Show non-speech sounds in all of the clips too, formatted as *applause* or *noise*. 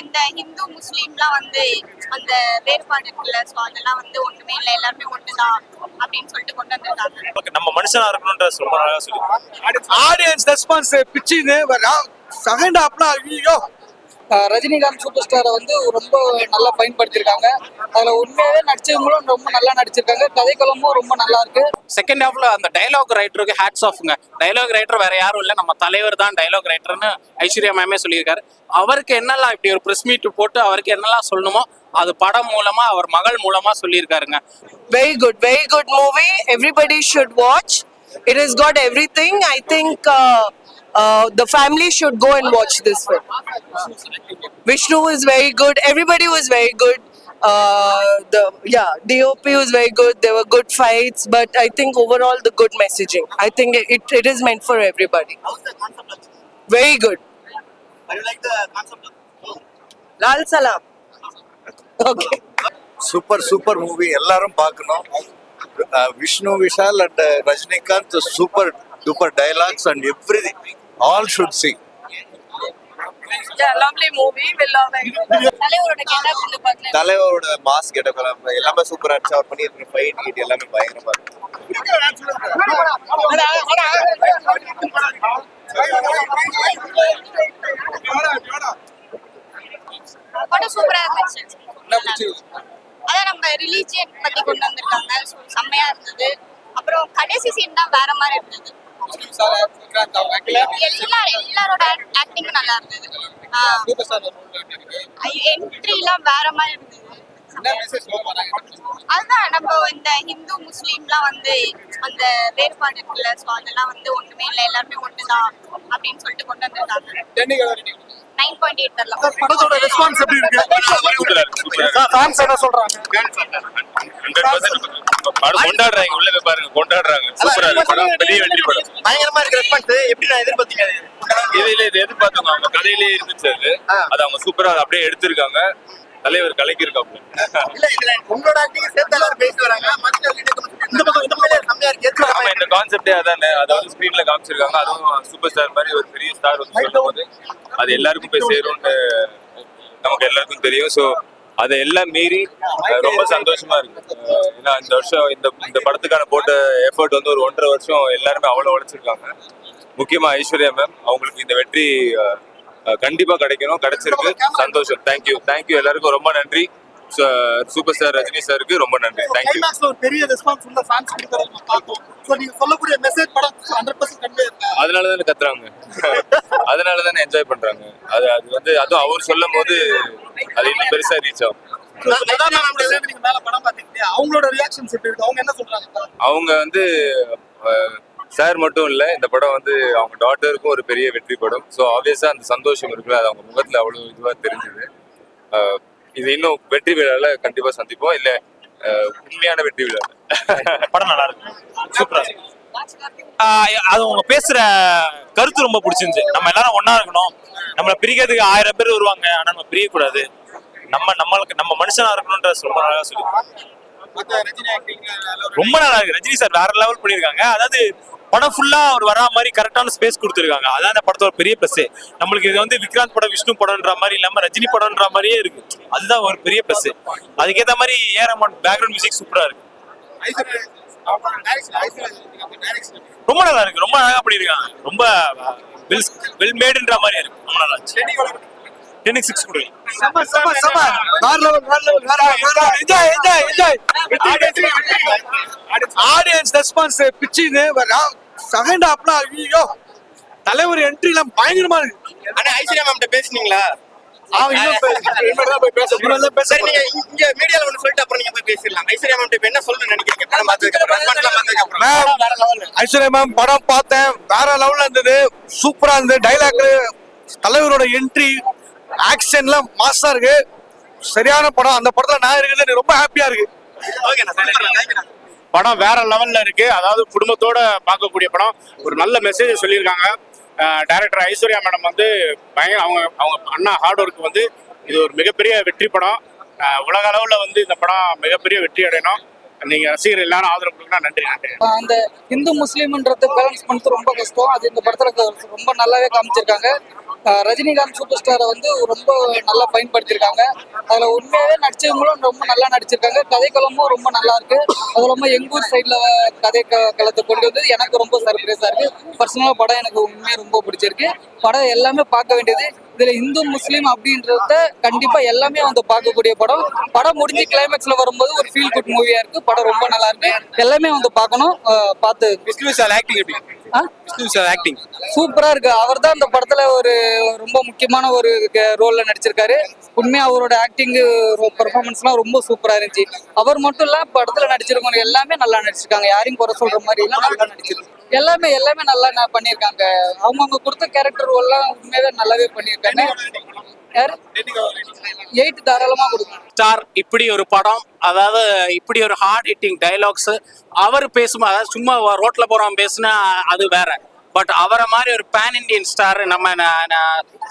இந்த ஹிந்து முஸ்லீம்லாம் வந்து அந்த வேறுபாடு இருக்குல்ல ஸோ அதெல்லாம் வந்து ஒண்ணுமே இல்லை எல்லாருமே ஒண்ணுதான் அப்படின்னு சொல்லிட்டு கொண்டு வந்திருக்காங்க. நம்ம மனுஷனா இருக்கணும்ன்ற ரொம்ப அழகா சொல்லி ஆடியன்ஸ் ரெஸ்பான்ஸ் பிச்சுது செகண்ட் ஹாப்லாம் ஐயோ ரஜினிகாந்த் சூப்பர் ஸ்டாரை வந்து ரொம்ப நல்லா பயன்படுத்தியிருக்காங்க. அதுல உண்மையாவே நடிச்சவங்களும் ரொம்ப நல்லா நடிச்சிருக்காங்க. கதைக்களமும் ரொம்ப நல்லா இருக்கு. செகண்ட் ஹாஃப்ல அந்த டயலாக் ரைட்டருக்கு ஹேட்ஸ் ஆஃப்ங்க டயலாக் ரைட்டர் வேற யாரும் இல்லை. நம்ம தலைவர் தான் டயலாக் ரைட்டர்னு ஐஸ்வர்யா மேமே சொல்லியிருக்காரு. அவருக்கு என்னெல்லாம் இப்படி ஒரு ப்ரெஸ் மீட் போட்டு அவருக்கு என்னெல்லாம் சொல்லணுமோ அது படம் மூலமா அவர் மகள் மூலமா சொல்லியிருக்காருங்க. Very good, very good movie. Everybody should watch. It has got everything. I think uh, uh, the family should go and watch this film. Vishnu was very good. Everybody was very good. Uh, the yeah, DOP was very good. There were good fights, but I think overall the good messaging. I think it, it is meant for everybody. Very good. Lal Salam. Okay. Super super movie எல்லாரும் பார்க்கணும் அஹ் Vishnu Vishal and Rajinikanth super duper dialogues and every All should see Yeah, lovely movie. We love it. தலைவரோட mass getup எல்லாமே சூப்பரா இருந்துச்சு அவர் பண்ணியிருக்கிற fight கீட் எல்லாமே பயங்கரமா படம் சூப்பரா இருந்துச்சு. அதான் நம்ம ரிலீஜியன் பத்தி கொண்டு வந்திருக்காங்க. செம்மையா இருந்தது. அப்புறம் கடைசி சீன் தான் வேற மாதிரி இருந்தது. எல்லாரும் எல்லாரோட ஆக்டிங்கும் நல்லா இருந்தது. என்ட்ரிலாம் வேற மாதிரி இருந்தது. அதுதான் நம்ம இந்த ஹிந்து முஸ்லீம்லாம் வந்து அந்த வேறுபாடு இருக்குல்ல ஸோ அதெல்லாம் வந்து ஒண்ணுமே இல்லை எல்லாருமே ஒண்ணுதான் அப்படின்னு சொல்லிட்டு கொண்டு வந்திருக்காங்க நைன் பாயிண்ட் எயிட் தரலாம். படத்தோட ரெஸ்பான்ஸ் எப்படி இருக்கு? சூப்பரா இருக்கு சூப்பரா இருக்கு ஃபேன்ஸ் என்ன சொல்றாங்க? ஹண்ட்ரட் பர்சன்ட் படம் கொண்டாடுறாங்க. உள்ள போய் பாருங்க கொண்டாடுறாங்க. சூப்பரா இருக்கு. படம் பெரிய வெற்றி படம். பயங்கரமா இருக்கு ரெஸ்பான்ஸ் எப்படி நான் எதிர்பார்த்தீங்க இதுல இது எதிர்பார்த்தவங்க அவங்க கதையிலே இருந்துச்சு அது. அது அவங்க சூப்பரா அப்படியே எடுத்திருக்காங்க. தலைவர் கலக்கி இருக்காங்க இல்ல இதுல உங்களோட ஆக்டிங் சேர்த்து எல்லாரும் பேசி வராங்க. இந்த பக்கம் இந்த பக்கம். செம்மையா இருக்கு. ஆமா இந்த கான்செப்டே அதானே. அதை வந்து ஸ்கிரீன்ல காமிச்சிருக்காங்க. அதுவும் சூப்பர் ஸ்டார் மாதிரி ஒரு பெரிய ஸ்டார் வந்து சொல்லும் போது அது எல்லாருக்கும் போய் சேரும்னு நமக்கு எல்லாருக்கும் தெரியும். ஸோ அதை எல்லாம் மீறி ரொம்ப சந்தோஷமா இருக்கு. ஏன்னா இந்த வருஷம் இந்த இந்த படத்துக்கான போட்ட எஃபர்ட் வந்து ஒரு ஒன்றரை வருஷம் எல்லாருமே அவ்வளோ உழைச்சிருக்காங்க. முக்கியமா ஐஸ்வர்யா மேம் அவங்களுக்கு இந்த வெற்றி கண்டிப்பா கிடைக்கணும் கிடைச்சிருக்கு. சந்தோஷம். தேங்க்யூ தேங்க்யூ எல்லாருக்கும் ரொம்ப நன்றி. சூப்பர் ஸ்டார் ரஜினி சாருக்கு ரொம்ப நன்றி. கிளைமேக்ஸ்ல ஒரு பெரிய ரெஸ்பான்ஸ் உள்ள ஃபேன்ஸ் கொடுக்கறத நம்ம பார்த்தோம். ஸோ நீங்க சொல்லக்கூடிய மெசேஜ் படம் கன்வே அதனால தானே கத்துறாங்க. *laughs* அதனால தானே என்ஜாய் பண்றாங்க. அது அது வந்து அதுவும் அவர் சொல்லும் போது அது இன்னும் பெருசா ரீச் ஆகும். பிரதான நம்மள சேர்ந்து நீங்க மேல படம் பாத்தீங்க அவங்களோட ரியாக்ஷன்ஸ் எப்படி இருக்கு? அவங்க என்ன சொல்றாங்க? அவங்க வந்து சார் மட்டும் இல்ல இந்த படம் வந்து அவங்க டாட்டருக்கும் ஒரு பெரிய வெற்றி படம். ஸோ ஆப்வியஸா அந்த சந்தோஷம் இருக்குல்ல அது அவங்க முகத்துல அவ்வளவு இதுவா தெரிஞ்சுது. இது இன்னும் வெற்றி விழால கண்டிப்பா சந்திப்போம். இல்ல உண்மையான வெற்றி விழா. படம் நல்லா இருக்கு. சூப்பரா அது அவங்க பேசுற கருத்து ரொம்ப பிடிச்சிருந்துச்சு. நம்ம எல்லாரும் ஒண்ணா இருக்கணும். நம்மளை பிரிக்கிறதுக்கு ஆயிரம் பேர் வருவாங்க. ஆனா நம்ம பிரியக்கூடாது. நம்ம நம்மளுக்கு நம்ம மனுஷனா இருக்கணும்ன்ற ரொம்ப அழகா சொல்லி ரொம்ப நல்லா இருக்கு. ரஜினி சார் வேற லெவல் பண்ணியிருக்காங்க. அதாவது படம் ஃபுல்லா அவர் வரா மாதிரி கரெக்டான ஸ்பேஸ் கொடுத்துருக்காங்க. அதான் இந்த படத்தோட பெரிய ப்ளஸ் நம்மளுக்கு இது வந்து விக்ராந்த் படம் விஷ்ணு படம்ன்ற மாதிரி இல்லாம ரஜினி படம்ன்ற மாதிரியே இருக்கு. அதுதான் ஒரு பெரிய ப்ளஸ் அதுக்கேற்ற மாதிரி ஏரமன் பேக்ரவுண்ட் மியூசிக் சூப்பரா இருக்கு. ரொம்ப நல்லா இருக்கு. ரொம்ப அழகா பண்ணிருக்காங்க ரொம்ப வெல் வெல் மேடுன்ற மாதிரி இருக்கு. ரொம்ப நல்லா இருந்துச்சு. டென்னுக்கு சிக்ஸ் கொடுங்க சம சம சம. வேற லெவல் வேற லெவல் வேற வேற enjoy enjoy enjoy audience response பிச்சுது second ஹாப்ல ஐயோ தலைவர் என்ட்ரிலாம் பயங்கரமா இருக்கு. ஆனா ஐஸ்வர்யா மேம் பேசுனீங்களா? அவன் இன்னும் பே- இனிமேல் தான் போய் பேச இனிமேல் தான் பேச சரி நீங்க இங்க மீடியால ஒண்ணு சொல்லிட்டு அப்புறம் நீங்க போய் பேசிடலாம். ஐஸ்வர்யா மேம் இப்ப என்ன சொல்ல நினைக்கிறீங்க? படம் பார்த்ததுக்கு அப்புறம் ரெஸ்பான்ஸ்லாம் பார்த்ததுக்கு அப்புறம். மேம் ஐஸ்வர்யா மேம் படம் பார்த்தேன். வேற லெவல்ல இருந்தது. சூப்பரா இருந்தது. டைலாக் தலைவரோட என்ட்ரி ஆக்ஷன்லாம் மாசா இருக்கு. சரியான படம். அந்த படத்துல நான் இருக்கிறது ரொம்ப ஹாப்பியா இருக்கு. ஓகே நான் தேங்க்யூ படம் வேற லெவல்ல இருக்கு. அதாவது குடும்பத்தோட பார்க்கக்கூடிய படம். ஒரு நல்ல மெசேஜ் சொல்லியிருக்காங்க. டைரக்டர் ஐஸ்வர்யா மேடம் வந்து பயங்கர அவங்க அவங்க அண்ணா ஹார்ட் ஒர்க் வந்து இது ஒரு மிகப்பெரிய வெற்றி படம். உலக அளவுல வந்து இந்த படம் மிகப்பெரிய வெற்றி அடையணும். நீங்க ரசிகர் எல்லாரும் ஆதரவு கொடுக்கணும் நன்றி நன்றி. அந்த இந்து முஸ்லீம்ன்றது பேலன்ஸ் பண்ணுறது ரொம்ப கஷ்டம். அது இந்த படத்துல ரொம்ப நல்லாவே காமிச்சிருக்காங்க. ரஜினிகாந்த் சூப்பர் ஸ்டாரை வந்து ரொம்ப நல்லா பயன்படுத்தியிருக்காங்க. அதில் உண்மையாகவே நடிச்சவங்களும் ரொம்ப நல்லா நடிச்சிருக்காங்க. கதைக்களமும் ரொம்ப நல்லா இருக்கு. அது ரொம்ப எங்கூர் சைடில் கதை க- களத்தை கொண்டு வந்து எனக்கு ரொம்ப சர்ப்ரைஸாக இருக்கு. பர்சனலாக படம் எனக்கு உண்மையாக ரொம்ப பிடிச்சிருக்கு. படம் எல்லாமே பார்க்க வேண்டியது. இதில் இந்து முஸ்லீம் அப்படின்றத கண்டிப்பாக எல்லாமே வந்து பார்க்கக்கூடிய படம். படம் முடிஞ்சு கிளைமேக்ஸில் வரும்போது ஒரு ஃபீல் குட் மூவியாக இருக்கு. படம் ரொம்ப நல்லா இருக்கு. எல்லாமே வந்து பார்க்கணும். பார்த்து விஷ்ணு சார் ஆக்டிங் எப்படி? விஷ்ணு சார் ஆக்டிங் சூப்பரா இருக்கு. அவர் தான் இந்த படத்துல ஒரு ரொம்ப முக்கியமான ஒரு ரோல்ல நடிச்சிருக்காரு. உண்மையா அவரோட ஆக்டிங் பெர்ஃபார்மன்ஸ்லாம் ரொம்ப சூப்பரா இருந்துச்சு. அவர் மட்டும் இல்ல படத்துல நடிச்சிருக்கவங்க எல்லாமே நல்லா நடிச்சிருக்காங்க. யாரையும் குறை சொல்ற மாதிரி எல்லாம் நல்லா நடிச்சிருக்காங்க. எல்லாமே எல்லாமே நல்லா பண்ணியிருக்காங்க. அவங்கவுங்க கொடுத்த கேரக்டர் எல்லாம் உண்மையாவே நல்லாவே பண்ணியிருக்காங்க. யாரு எயிட் தாராளமா கொடுக்கணும் ஸ்டார் இப்படி ஒரு படம் அதாவது இப்படி ஒரு ஹார்ட் ஹிட்டிங் டைலாக்ஸ் அவர் பேசும் அதாவது சும்மா ரோட்ல போறவன் பேசுனா அது வேற. பட் அவரை மாதிரி ஒரு பேன் இண்டியன் ஸ்டார் நம்ம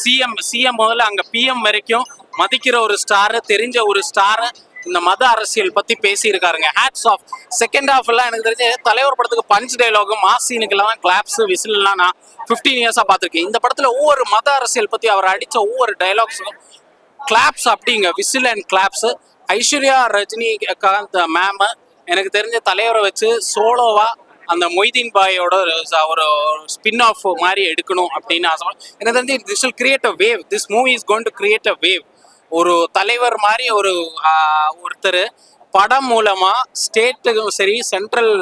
சிஎம் சிஎம் முதல்ல அங்க பிஎம் வரைக்கும் மதிக்கிற ஒரு ஸ்டாரு தெரிஞ்ச ஒரு ஸ்டாரு இந்த மத அரசியல் பத்தி பேசியிருக்காருங்க. ஹேட்ஸ் ஆஃப் செகண்ட் ஹாஃப் எல்லாம் எனக்கு தெரிஞ்சு தலைவர் படத்துக்கு பஞ்ச் டைலாக் மாசீனுக்கெல்லாம் சீனுக்கெல்லாம் கிளாப்ஸ் விசில் எல்லாம் நான் ஃபிஃப்டீன் இயர்ஸா பார்த்துருக்கேன். இந்த படத்துல ஒவ்வொரு மத அரசியல் பத்தி அவர் அடிச்ச ஒவ்வொரு டைலாக்ஸும் கிளாப்ஸ் அப்படிங்க. Whistle and claps Aishwarya Rajinikanth ma'am எனக்கு தெரிஞ்ச தலைவரை வச்சு சோலோவா அந்த மொய்தீன் பாயோட ஒரு- ஒரு ஸ்பின் ஆஃப் மாதிரி எடுக்கணும் அப்படின்னு ஆசை. எனக்கு தெரிஞ்சு this will create a wave this movie is going to create a wave ஒரு தலைவர் மாதிரி ஒரு ஒருத்தர். படம் மூலமா ஸ்டேட்டுக்கும் சரி சென்ட்ரல்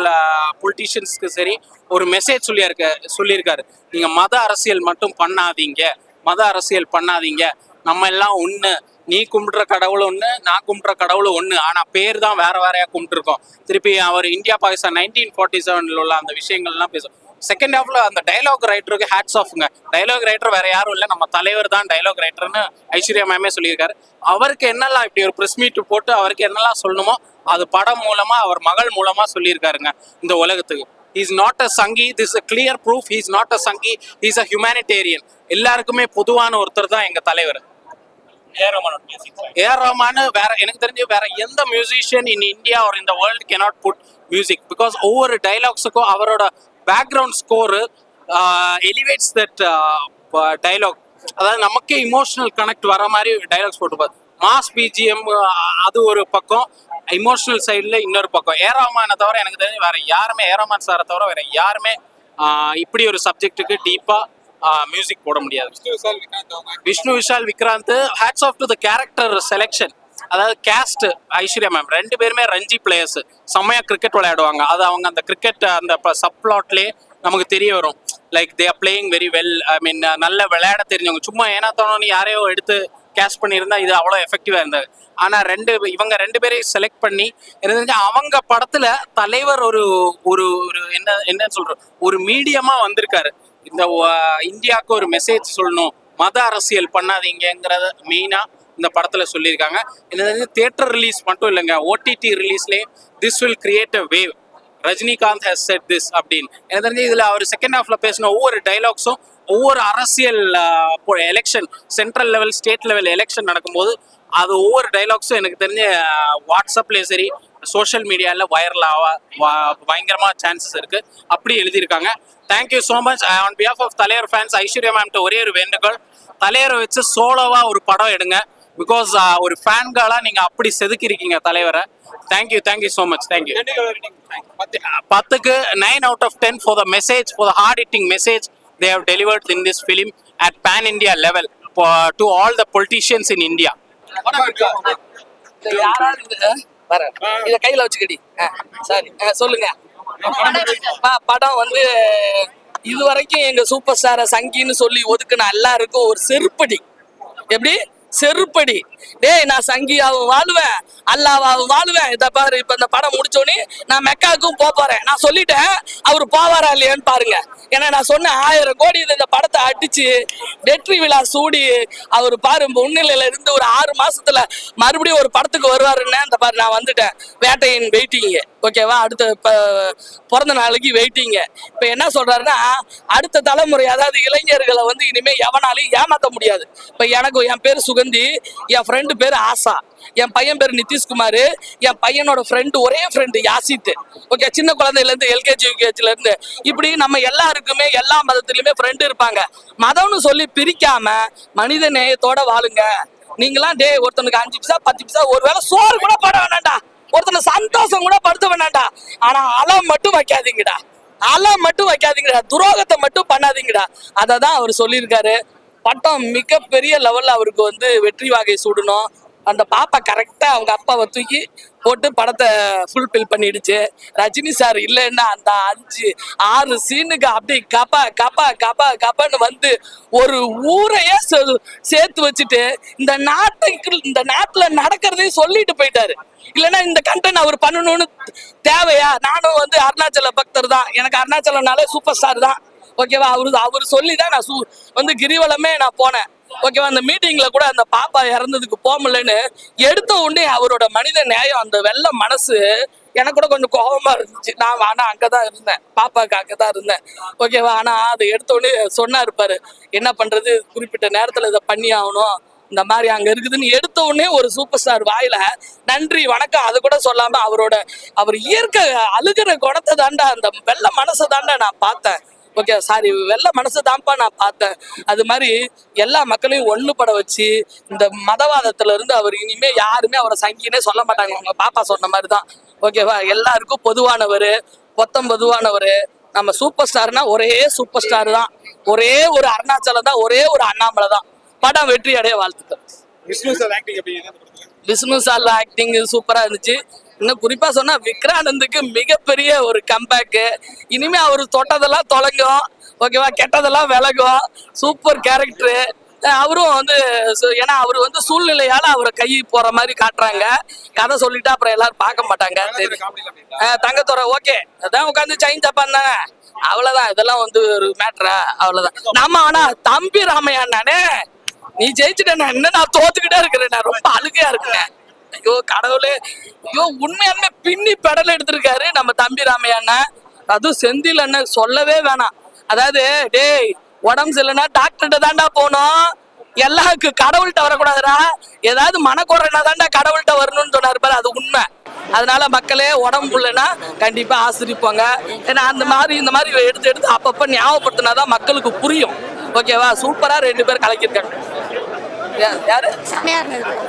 பொலிட்டிஷியன்ஸ்க்கு சரி ஒரு மெசேஜ் சொல்லியிருக்க சொல்லியிருக்காரு. நீங்க மத அரசியல் மட்டும் பண்ணாதீங்க. மத அரசியல் பண்ணாதீங்க. நம்ம எல்லாம் ஒன்று நீ கும்பிடுற கடவுள் ஒன்று நான் கும்பிடுற கடவுள் ஒன்று ஆனால் பேர் தான் வேற வேறையா கும்பிட்டுருக்கோம். திருப்பி அவர் இந்தியா பாகிஸ்தான் நைன்டீன் ஃபார்ட்டி செவனில் உள்ள அந்த விஷயங்கள்லாம் பேசும் செகண்ட் ஹாஃப்ல அந்த டைலாக் ரைட்டருக்கு ஹேட்ஸ் ஆஃப்ங்க டைலாக் ரைட்டர் வேற யாரும் இல்லை. நம்ம தலைவர் தான் டைலாக் ரைட்டர்னு ஐஸ்வர்யா மேமே சொல்லியிருக்காரு. அவருக்கு என்னெல்லாம் இப்படி ஒரு ப்ரெஸ் மீட் போட்டு அவருக்கு என்னெல்லாம் சொல்லணுமோ அது படம் மூலமா அவர் மகள் மூலமா சொல்லியிருக்காருங்க இந்த உலகத்துக்கு. Is not a Sanghi this a clear proof is not a Sanghi is a humanitarian எல்லாருக்குமே பொதுவான ஒருத்தர் தான் எங்க தலைவர். ஏஆர் ரஹ்மான் வேற எனக்கு தெரிஞ்சு வேற எந்த மியூசிஷியன் இன் இந்தியா ஒரு இந்த world cannot put music because ஒவ்வொரு டைலாக்ஸுக்கும் அவரோட background score elevates that dialogue அதாவது நமக்கே இமோஷனல் கனெக்ட் வர மாதிரி டைலாக்ஸ் போட்டுப்பாரு மாஸ் பிஜிஎம் அது ஒரு பக்கம் இமோஷனல் சைடில் இன்னொரு பக்கம். ஏ ரஹ்மானை தவிர எனக்கு தெரிஞ்சு வேற யாருமே ஏ ரஹ்மான் சாரை தவிர வேற யாருமே ஆஹ் இப்படி ஒரு சப்ஜெக்ட்டுக்கு டீப்பாக மியூசிக் போட முடியாது. Vishnu Vishal Vikranth hats off to the character selection அதாவது கேஸ்ட் ஐஸ்வர்யா மேம் ரெண்டு பேருமே ரஞ்சி பிளேயர்ஸ் செம்மையா கிரிக்கெட் விளையாடுவாங்க. அது அவங்க அந்த கிரிக்கெட் அந்த சப்ளாட்லேயே நமக்கு தெரிய வரும். Like they are playing very well I mean நல்ல விளையாட தெரிஞ்சவங்க. சும்மா ஏன்னா தோணுன்னு யாரையோ எடுத்து கேஷ் பண்ணியிருந்தா இது அவ்வளோ எஃபெக்டிவாக இருந்தது. ஆனால் ரெண்டு இவங்க ரெண்டு பேரையும் செலக்ட் பண்ணி இருந்துச்சு அவங்க படத்தில் தலைவர் ஒரு ஒரு ஒரு என்ன என்னன்னு சொல்கிறோம் ஒரு மீடியமாக வந்திருக்காரு. இந்த இந்தியாவுக்கு ஒரு மெசேஜ் சொல்லணும். மத அரசியல் பண்ணாதீங்கிறத மெயினாக இந்த படத்தில் சொல்லியிருக்காங்க. என்னது தேட்டர் ரிலீஸ் மட்டும் இல்லைங்க. OTT ரிலீஸ்லேயே this will create a wave Rajinikanth has set this அப்படின்னு. எனக்கு தெரிஞ்சு இதில் அவர் செகண்ட் ஹாஃப்ல பேசின ஒவ்வொரு டைலாக்ஸும் ஒவ்வொரு அரசியல் election central level state level election நடக்கும்போது அது ஒவ்வொரு டைலாக்ஸும் எனக்கு தெரிஞ்ச வாட்ஸ்அப்லேயும் சரி சோஷியல் மீடியாவில் வைரல் ஆக பயங்கரமாக சான்சஸ் இருக்குது அப்படி எழுதியிருக்காங்க. Thank you so much on behalf of தலைவர் ஃபேன்ஸ் ஐஸ்வர்யா மேம்கிட்ட ஒரே ஒரு வேண்டுகோள். தலைவரை வச்சு சோலோவாக ஒரு படம் எடுங்க. பிகாஸ் ஒரு ஃபேன்களா நீங்க அப்படி செதுக்கிருக்கீங்க தலைவரை. Thank you thank you so much thank you பத்துக்கு nine out of ten for the message for the heart hitting message they have delivered in this film at pan India level to all the politicians in India வர. இத கையில வச்சுக்கடி. Sorry சொல்லுங்க. ஆ, படம் வந்து இது வரைக்கும் எங்க சூப்பர் ஸ்டார சங்கின்னு சொல்லி ஒதுக்குன எல்லாருக்கும் ஒரு செருப்படி. எப்படி? செருப்படி. டேய் நான் சங்கியாவும் வாழுவேன் அல்லாவாவும் வாழுவேன். இதை பாரு இப்போ இந்த படம் முடிச்சோடனே நான் மெக்காவுக்கும் போக போறேன். நான் சொல்லிட்டேன் அவர் போவாரா இல்லையான்னு பாருங்க. ஏன்னா நான் சொன்ன ஆயிரம் கோடி இந்த படத்தை அடிச்சு வெற்றி விழா சூடி அவர் பாரு முன்னிலையில இருந்து ஒரு ஆறு மாசத்துல மறுபடியும் ஒரு படத்துக்கு வருவாருன்னு இந்த பாரு நான் வந்துட்டேன் வேட்டையின் வெயிட்டிங்க ஓகேவா? அடுத்த இப்போ பிறந்த நாளைக்கு வெயிட்டிங்க இப்போ என்ன சொல்கிறாருன்னா அடுத்த தலைமுறை அதாவது இளைஞர்களை வந்து இனிமேல் எவனாலையும் ஏமாற்ற முடியாது. இப்போ எனக்கு என் பேர் சுகந்தி என் ஃப்ரெண்டு பேர் ஆசா என் பையன் பேர் நிதிஷ்குமார் என் பையனோட ஃப்ரெண்டு ஒரே ஃப்ரெண்டு யாசித்து ஓகே சின்ன குழந்தையிலேருந்து எல்கேஜி யூகேஜிலேருந்து. இப்படி நம்ம எல்லாருக்குமே எல்லா மதத்துலேயுமே ஃப்ரெண்டு இருப்பாங்க. மதம்னு சொல்லி பிரிக்காம மனித நேயத்தோட வாழுங்க. நீங்களாம் டே ஒருத்தனுக்கு அஞ்சு பிசா பத்து பிசா ஒருவேளை சோறு கூட போட வேண்டாம்டா ஒருத்தனை சந்தோஷம் கூட படுத்த வேண்டாம்டா ஆனா அலம் மட்டும் வைக்காதீங்கடா. அலம் மட்டும் வைக்காதீங்கடா. துரோகத்தை மட்டும் பண்ணாதீங்கடா. அதை தான் அவர் சொல்லியிருக்காரு. பட்டம் மிகப்பெரிய லெவலில் அவருக்கு வந்து வெற்றி வாகை சூடணும். அந்த பாப்பா கரெக்டாக அவங்க அப்பாவை தூக்கி போட்டு படத்தை ஃபுல்ஃபில் பண்ணிடுச்சு. ரஜினி சார் இல்லைன்னா அந்த அஞ்சு ஆறு சீனுக்கு அப்படி கப்பா கப்பா கப்பா கப்பான்னு வந்து ஒரு ஊரையே சே- சேர்த்து வச்சுட்டு இந்த நாட்டுக்கு இந்த நாட்டில் நடக்கிறதையும் சொல்லிட்டு போயிட்டாரு. இல்லைன்னா இந்த கண்டென்ட் அவர் பண்ணணும்னு தேவையா? நானும் வந்து அருணாச்சல பக்தர் தான். எனக்கு அருணாச்சலம்னாலே சூப்பர் ஸ்டார் தான் ஓகேவா அவரு அவர் சொல்லி தான் நான் சூ வந்து கிரிவலமே நான் போனேன். ஓகேவா? அந்த மீட்டிங்ல கூட அந்த பாப்பா இறந்ததுக்கு போக எடுத்த உடனே அவரோட மனித நியாயம் அந்த வெள்ள மனசு எனக்கு கூட கொஞ்சம் கோபமா இருந்துச்சு. நான் ஆனா அங்கதான் இருந்தேன். பாப்பாக்கு அங்கதான் இருந்தேன். ஓகேவா? ஆனா அதை எடுத்த உடனே சொன்னா இருப்பாரு என்ன பண்றது? குறிப்பிட்ட நேரத்துல இதை பண்ணி ஆகணும். இந்த மாதிரி அங்க இருக்குதுன்னு. எடுத்த உடனே ஒரு சூப்பர் ஸ்டார் வாயில நன்றி வணக்கம். அது கூட சொல்லாம அவரோட அவர் இயற்கை அழுகிற குணத்தை தாண்டா அந்த வெள்ள மனசை தாண்டா நான் பார்த்தேன். ஓகே சாரி வெள்ள மனசு தான்ப்பா நான் பார்த்தேன். அது மாதிரி எல்லா மக்களையும் ஒண்ணுபட வச்சு இந்த மதவாதத்துல இருந்து அவர் இனிமே யாருமே அவரை சங்கினே சொல்ல மாட்டாங்க. உங்க பாப்பா சொன்ன மாதிரி தான் ஓகேவா எல்லாருக்கும் பொதுவானவர் பொத்தம் பொதுவானவர். நம்ம சூப்பர் ஸ்டார்னா ஒரே சூப்பர் ஸ்டார் தான். ஒரே ஒரு அருணாச்சலம் தான் ஒரே ஒரு அண்ணாமலை தான். படம் வெற்றி அடைய வாழ்த்துக்கள். Vishnu sir acting? Vishnu sir acting சூப்பரா இருந்துச்சு. இன்னும் குறிப்பா சொன்னா விக்ரானந்துக்கு மிகப்பெரிய ஒரு கம்பேக்கு இனிமே அவர் தொட்டதெல்லாம் தொலைங்கும். ஓகேவா? கெட்டதெல்லாம் விலகும். சூப்பர் கேரக்டரு அவரும் வந்து ஏன்னா அவர் வந்து சூழ்நிலையால அவரை கை போற மாதிரி காட்டுறாங்க. கதை சொல்லிட்டு அப்புறம் எல்லாரும் பார்க்க மாட்டாங்க. தங்கத்துறை ஓகே. அதான் உட்காந்து சைன் ஜப்பான் தானே. அவ்வளவுதான். இதெல்லாம் வந்து ஒரு மேட்ரா அவ்வளவுதான். நம்ம ஆனா தம்பி ராமையா நானே நீ ஜெயிச்சுட்ட நான் என்ன நான் தோத்துக்கிட்டே இருக்கிறேன். நான் ரொம்ப அழுகையா இருக்கிறேன் ஐயோ கடவுளே. ஐயோ உண்மையாலுமே பின்னி பெடல் எடுத்திருக்காரு நம்ம தம்பி ராமையா அண்ணன் அதுவும் செந்தில் அண்ணன் சொல்லவே வேணாம். அதாவது டேய் உடம்பு சரியில்லைன்னா டாக்டர்கிட்ட தாண்டா போனோம் எல்லாருக்கு கடவுள்கிட்ட வரக்கூடாதுடா. ஏதாவது மனக்குறைனா தாண்டா கடவுள்கிட்ட வரணும்னு சொன்னாரு பாரு அது உண்மை. அதனால மக்களே உடம்பு இல்லைன்னா கண்டிப்பா ஆசிரிப்பாங்க. ஏன்னா அந்த மாதிரி இந்த மாதிரி எடுத்து எடுத்து அப்பப்ப ஞாபகப்படுத்தினாதான் மக்களுக்கு புரியும். ஓகேவா சூப்பரா ரெண்டு பேர் கலக்கியிருக்காங்க. யாரு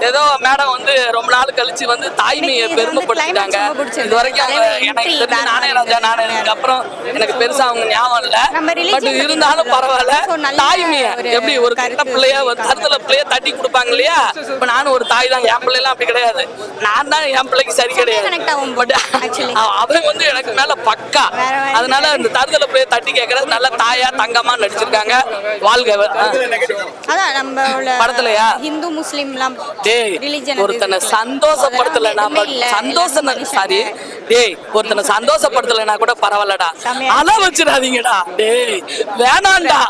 ஏதோ மேடம் வந்து ரொம்ப நாள் கழிச்சு வந்து தாய்மையை பெருமைப்படுத்திட்டாங்க. இது வரைக்கும் அவங்க எனக்கு நானே ராஜா நானே அப்புறம் எனக்கு பெருசா அவங்க ஞாபகம் இல்ல நம்ம பட் இருந்தாலும். பரவாயில்ல தாய்மைய எப்படி ஒரு கெட்ட பிள்ளைய ஒரு. கருத்துல பிள்ளைய தட்டி கொடுப்பாங்க இல்லையா இப்ப நானும் ஒரு தாய் தான் என் பிள்ளைலாம் அப்படி கிடையாது நான் தான் என் பிள்ளைக்கு சரி கிடையாது பட். அவன் வந்து எனக்கு மேல பக்கா அதனால அந்த தருதல பிள்ளைய தட்டி கேட்கறது நல்ல தாயா தங்கமா நடிச்சிருக்காங்க வாழ்க. அதான் நம்மளோட படத்துலயா? ஹிந்து முஸ்லீம்லாம் டேய் ஒருத்தனை இல்ல. சந்தோஷம் சாரி. டேய் ஒருத்தனை சந்தோஷப்படுத்தலைனா கூட பரவாயில்லடா அழ வச்சிடாதீங்கடா டேய் வேணாம்டா